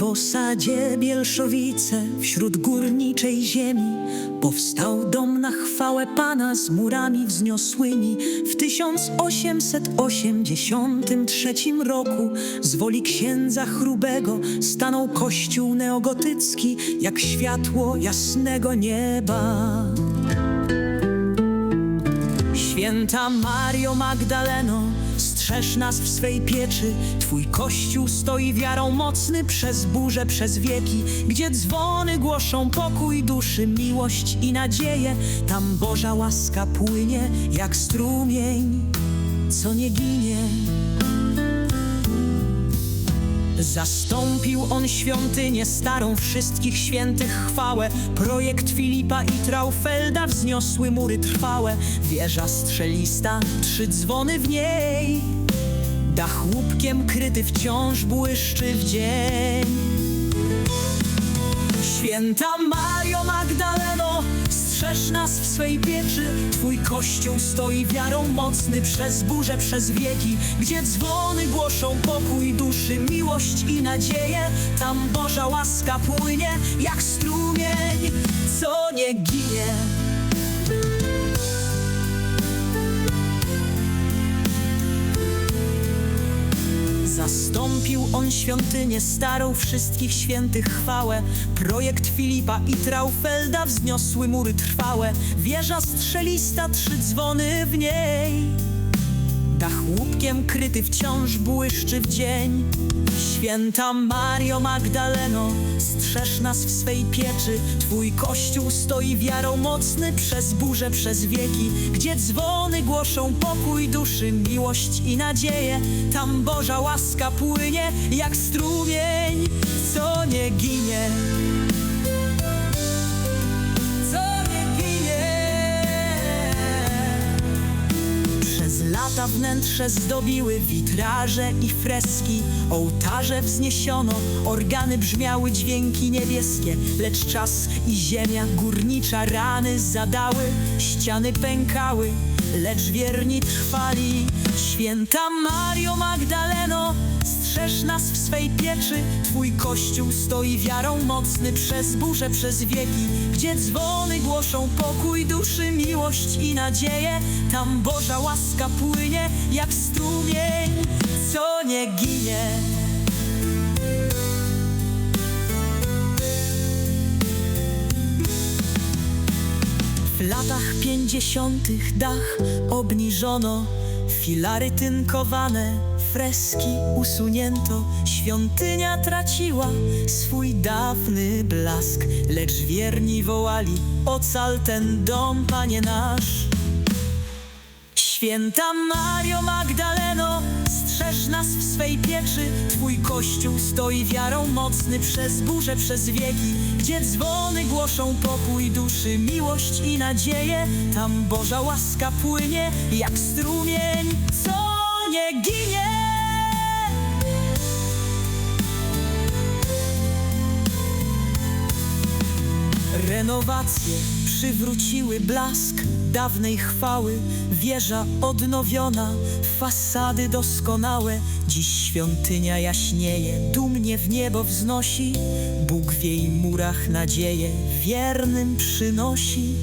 osadzie Bielszowice, wśród górniczej ziemi, powstał dom na chwałę Pana z murami wzniosłymi. W 1883 roku z woli księdza chrubego stanął kościół neogotycki, jak światło jasnego nieba. Święta Mario Magdaleno, strzeż nas w swej pieczy. Twój kościół stoi wiarą mocny przez burze, przez wieki. Gdzie dzwony głoszą pokój duszy, miłość i nadzieję. Tam Boża łaska płynie jak strumień, co nie ginie. Zastąpił on świątynię starą wszystkich świętych chwałę. Projekt Filipa i Traufelda wzniosły mury trwałe. Wieża strzelista, trzy dzwony w niej. Dach łupkiem kryty wciąż błyszczy w dzień. Święta Mario Magdaleno, strzeż nas w swej pieczy. Twój kościół stoi wiarą mocny przez burze, przez wieki. Gdzie dzwony głoszą pokój duszy, miłość i nadzieję. Tam Boża łaska płynie jak strumień, co nie ginie. Zastąpił on świątynię starą wszystkich świętych chwałę Projekt Filipa i Traufelda wzniosły mury trwałe. Wieża strzelista, trzy dzwony w niej. Dach łupkiem kryty wciąż błyszczy w dzień. Święta Mario Magdaleno, strzeż nas w swej pieczy. Twój kościół stoi wiarą mocny przez burze, przez wieki. Gdzie dzwony głoszą pokój duszy, miłość i nadzieję Tam Boża łaska płynie jak strumień, co nie ginie lata wnętrze zdobiły witraże i freski, ołtarze wzniesiono, organy brzmiały dźwięki niebieskie, lecz czas i ziemia górnicza rany zadały, ściany pękały, lecz wierni trwali. Święta Mario Magdaleno, strzeż nas w swej pieczy, Twój kościół stoi wiarą mocny przez burze, przez wieki, gdzie dzwony głoszą pokój duszy, miłość i nadzieję, tam Boża łaska płynie jak strumień, co nie ginie. W latach pięćdziesiątych dach obniżono, filary tynkowane, freski usunięto, świątynia traciła swój dawny blask, lecz wierni wołali, ocal ten dom, panie nasz. Święta Mario Magdaleno, nas w swej pieczy. Twój kościół stoi wiarą mocny przez burze, przez wieki. Gdzie dzwony głoszą pokój duszy, miłość i nadzieję. Tam Boża łaska płynie jak strumień, co nie ginie. Renowacje przywróciły blask dawnej chwały, wieża odnowiona, fasady doskonałe. Dziś świątynia jaśnieje, dumnie w niebo wznosi, Bóg w jej murach nadzieję wiernym przynosi.